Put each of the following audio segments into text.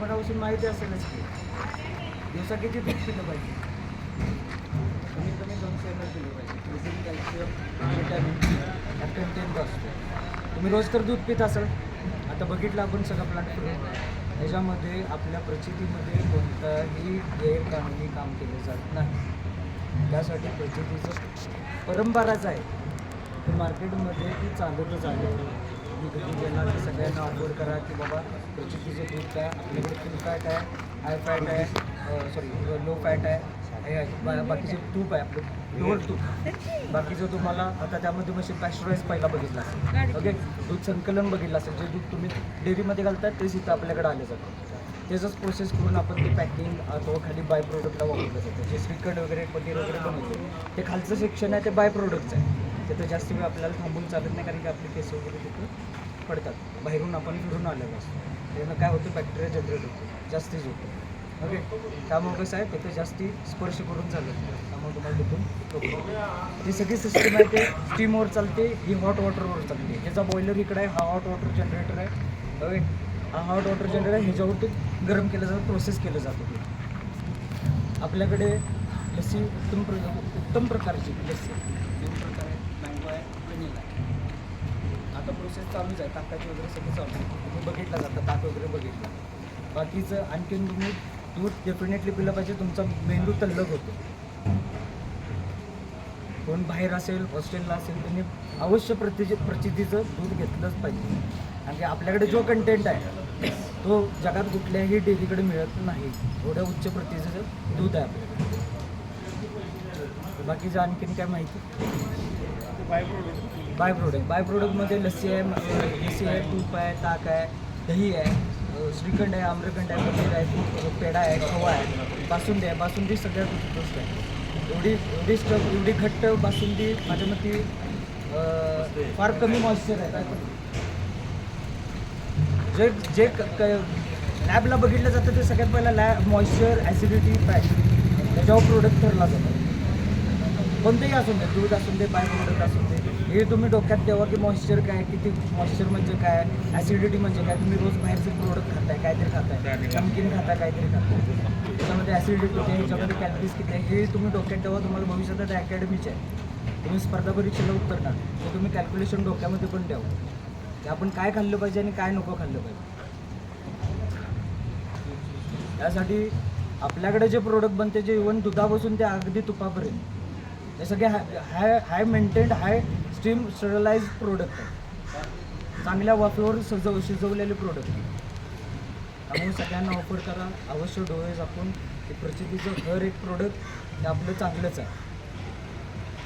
लहानपणापासून माहिती असेलच की. दिवसा किती दूध पिलं पाहिजे? कमीत कमी दोनशे एम एल पिलं पाहिजे. प्रोटीन कॅल्शियम विटॅमिन हा कंटेंट असतो तुम्ही रोज तर दूध पित असाल. आता बघितलं आपण सगळं प्लांट करून ह्याच्यामध्ये आपल्या प्रचितीमध्ये कोणताही गैरकानूनी काम केलं जात नाही. त्यासाठी प्रचितीचं परंपराच आहे. मार्केटमध्ये ती चालतच आहे. मी कधी गेला की सगळ्यांना ऑफर करा की बाबा प्रचितीचं दूध काय आपल्याकडे फुल फॅट आहे हाय फॅट आहे सॉरी लो फॅट आहे हे बाकीचे तूप आहे आपलं. प्युअर तूप बाकीचं तुम्हाला आता त्यामध्ये मशीन पॅस्चराईज पहिला बघितला असेल. ओके दूध संकलन बघितलं असेल. जे दूध तुम्ही डेअरीमध्ये घालतात तेच इथं आपल्याकडे आलं जातं. त्याचंच प्रोसेस करून आपण ते पॅकिंग अथवा खाली बाय प्रोडक्टला वापरलं जातं. जे श्रीखंड वगैरे पनीर वगैरे बनवतो ते खालचं सेक्शन आहे ते बाय प्रोडक्टचं आहे. तिथं जास्त वेळ आपल्याला थांबून चालत नाही कारण की आपले केस वगैरे तिथं पडतात. बाहेरून आपण फिरून आलेलो असतो. त्यानं काय होतं बॅक्टेरिया जनरेट होतो. जास्तीच होतो. ओके त्यामुळे कसं आहे तिथं जास्ती स्पर्श करून चालत नाही. त्यामुळे तुम्हाला तिथून ती सगळी सिस्टम आहे ते स्टीमवर चालते ही हॉट वॉटरवर चालते. ह्याचा बॉयलर इकडे आहे हा हॉट वॉटर जनरेटर आहे. ओके हा हॉट वॉटर जनरेटर आहे ह्याच्यावरती गरम केलं जातं प्रोसेस केलं जातं आपल्याकडे लस्सी उत्तम प्र उत्तम प्रकारची लस्सी दोन प्रकार आहेत मँगो आहे आहे आता प्रोसेस चालूच आहे. ताकाची वगैरे सगळं चालू आहे. बघितलं जातं ताक वगैरे बघितलं. बाकीचं आणखीन तुम्ही दूध डेफिनेटली पिलं पाहिजे. तुमचा मेंदू तल्लक होतो. कोण बाहेर असेल हॉस्टेलला असेल त्यांनी अवश्य प्रति प्रचितीचं दूध घेतलंच पाहिजे. कारण की आपल्याकडे जो कंटेंट आहे तो जगात कुठल्याही डेअरीकडे मिळत नाही. एवढ्या उच्च प्रतीचं दूध आहे आपल्याकडे. बाकीचं आणखीन काय माहिती? बाय प्रोडक्ट बाय प्रोडक्टमध्ये लस्सी आहे लस्सी आहे तूप आहे ताक आहे दही आहे श्रीखंड आहे आम्रखंड आहे पनीर आहे तूप पेढा आहे खवा आहे बासुंदी आहे. बासुंदी सगळ्यात उत्कृष्ट आहे. एवढी एवढी स्टफ एवढी घट्ट बासुंदी माझ्या मते फार कमी मॉइश्चर आहे. जे जे लॅबला बघितलं जातं ते सगळ्यात पहिला लॅब मॉइश्चर ॲसिडिटी फॅट त्याच्यावर प्रोडक्ट ठरला जातो. कोणतेही असून दे दूध असून दे बाय प्रोडक्ट असून दे हे तुम्ही डोक्यात ठेवा की मॉइश्चर काय किती मॉइश्चर म्हणजे काय ॲसिडिटी म्हणजे काय तुम्ही रोज बाहेरचे प्रोडक्ट खाताय काहीतरी खाताय नमकीन खाता काहीतरी खाताय. त्याच्यामध्ये ॲसिडिटी किती आहे ह्याच्यामध्ये कॅलरीज किती आहे हे तुम्ही डोक्यात ठेवा तुम्हाला भविष्यात अकॅडमीच आहे. तुम्ही स्पर्धा परीक्षेला उतरणार तर तुम्ही कॅल्क्युलेशन डोक्यामध्ये पण ठेवा. की आपण काय खाल्लं पाहिजे आणि काय नको खाल्लं पाहिजे. त्यासाठी आपल्याकडे जे प्रोडक्ट बनते जे इवन दुधापासून ते अगदी तुपापर्यंत हे सगळे high high maintained high steam sterilise product आहे. चांगल्या वाफेवर सजव शिजवलेले प्रोडक्ट त्यामुळे सगळ्यांना ऑफर करा. अवश्य डोळे झाकून. ते प्रचितीचं हर एक प्रोडक्ट हे आपलं चांगलंच आहे.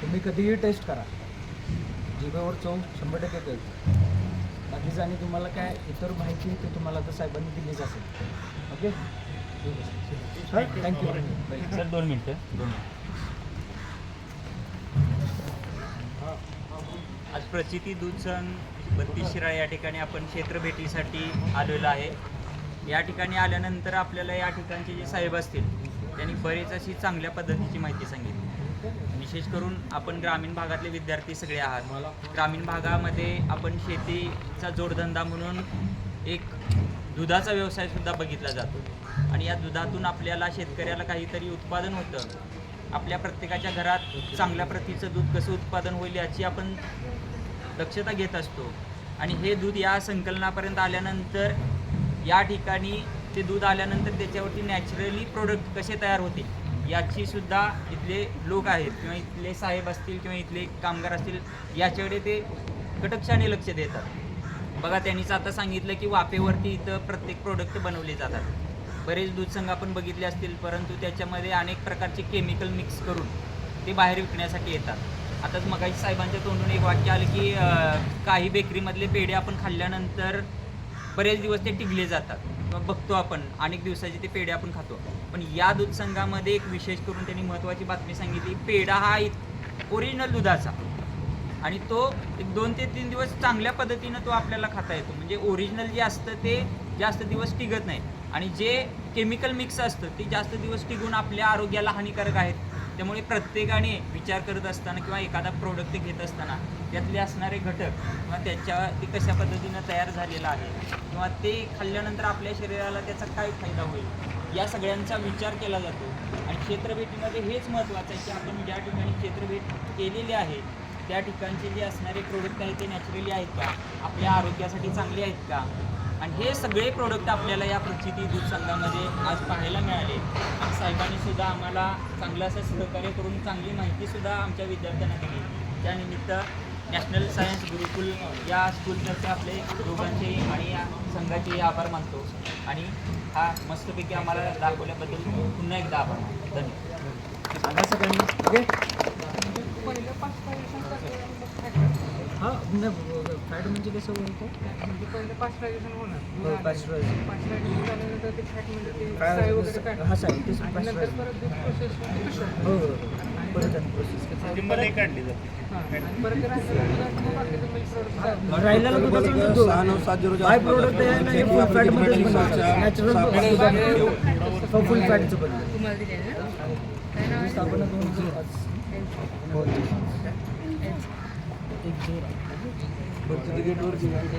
तुम्ही कधीही टेस्ट करा. जिभेवर चव शंभर टक्के कळते. बाकीचं आणि तुम्हाला काय इतर माहिती ते तुम्हाला आता साहेबांनी दिलीच असेल. ओके थँक्यू सर दोन मिनटं. दोन आज प्रचिती दूध सण बत्तीस शिराळ या ठिकाणी आपण क्षेत्र भेटीसाठी आलेलो आहे. या ठिकाणी आल्यानंतर आपल्याला या ठिकाणचे जे साहेब असतील त्यांनी बरेच अशी चांगल्या पद्धतीची माहिती सांगितली. विशेष करून आपण ग्रामीण भागातले विद्यार्थी सगळे आहात. ग्रामीण भागामध्ये आपण शेतीचा जोडधंदा म्हणून एक दुधाचा व्यवसायसुद्धा बघितला जातो. आणि या दुधातून आपल्याला शेतकऱ्याला काहीतरी उत्पादन होतं. आपल्या प्रत्येकाच्या घरात चांगल्या प्रतीचं दूध कसं उत्पादन होईल याची आपण दक्षता घेत असतो. आणि हे दूध या संकलनापर्यंत आल्यानंतर या ठिकाणी ते दूध आल्यानंतर त्याच्यावरती नॅचरली प्रोडक्ट कसे तयार होते याची सुद्धा इथले लोक आहेत किंवा इथले साहेब असतील किंवा इथले कामगार असतील याच्याकडे ते कटक्षाने लक्ष देतात. बघा त्यांनीच आता सांगितलं की वाफेवरती इथं प्रत्येक प्रोडक्ट बनवले जातात. बरेच दूधसंघ आपण बघितले असतील परंतु त्याच्यामध्ये अनेक प्रकारचे केमिकल मिक्स करून ते बाहेर विकण्यासाठी येतात. आताच मगाशी साहेबांच्या तोंडून एक वाक्य आलं की काही बेकरीमधले पेढे आपण खाल्ल्यानंतर बरेच दिवस ते टिकले जातात. बघतो आपण अनेक दिवसाचे ते पेढे आपण खातो. पण या दूध संघामध्ये एक विशेष करून त्यांनी महत्त्वाची बातमी सांगितली पेढा हा ओरिजिनल दुधाचा. आणि तो एक दोन ते तीन दिवस चांगल्या पद्धतीनं तो आपल्याला खाता येतो. म्हणजे ओरिजिनल जे असतं ते जास्त दिवस टिकत नाही. आणि जे केमिकल मिक्स असतं ते जास्त दिवस टिकून आपल्या आरोग्याला हानिकारक आहेत. त्यामुळे प्रत्येकाने विचार करत असताना किंवा एखादा प्रोडक्ट घेत असताना त्यातले असणारे घटक किंवा त्याच्या ते कशा पद्धतीनं तयार झालेलं आहे किंवा ते खाल्ल्यानंतर आपल्या शरीराला त्याचा काय फायदा होईल या सगळ्यांचा विचार केला जातो. आणि क्षेत्रभेटीमध्ये हेच महत्त्वाचं आहे की आपण ज्या ठिकाणी क्षेत्रभेट केलेली आहे त्या ठिकाणचे जे असणारे प्रोडक्ट आहेत ते नॅचरली आहेत का? आपल्या आरोग्यासाठी चांगले आहेत का? आणि हे सगळे प्रोडक्ट आपल्याला या प्रचिती दूध संघामध्ये आज पाहायला मिळाले. आणि साहेबांनी सुद्धा आम्हाला चांगलं असं सहकार्य करून चांगली माहितीसुद्धा आमच्या विद्यार्थ्यांना दिली. त्यानिमित्त नॅशनल सायन्स गुरुकुल या स्कूलतर्फे आपले दोघांचे आणि या संघाचे आभार मानतो. आणि हा मस्तपैकी आम्हाला दाखवल्याबद्दल पुन्हा एकदा आभार मानतो. धन्यवाद सांगा सगळ्यांनी ओके पहिलं पाच सहा दिवसांत टाकलं मग फॅट हां फॅट म्हणजे कसं बोलतो म्हणजे पहिलं पाश्चरायझेशन होणार. हो, pasteurization. पाश्चरायझेशन. झाल्यानंतर ते फॅट म्हणजे ते काय- साय वगैरे काढ हा, साय, तेच आणि नंतर pasteurization. परत दूध प्रोसेस हो हो परत आणि प्रोसेस काढली जाते. परत ते राहिलेलं दुधात मग बाकीचं मिल्क प्रोडक्ट राहिलेला दुधाचं बाय प्रोडक्ट आहे ना हे फुल फॅटमध्ये नॅचरल फुल फॅटचं पण तुम्हाला दिलेलं ना? काय नाव आहे? स्थापना दोन. हो. एक जोर.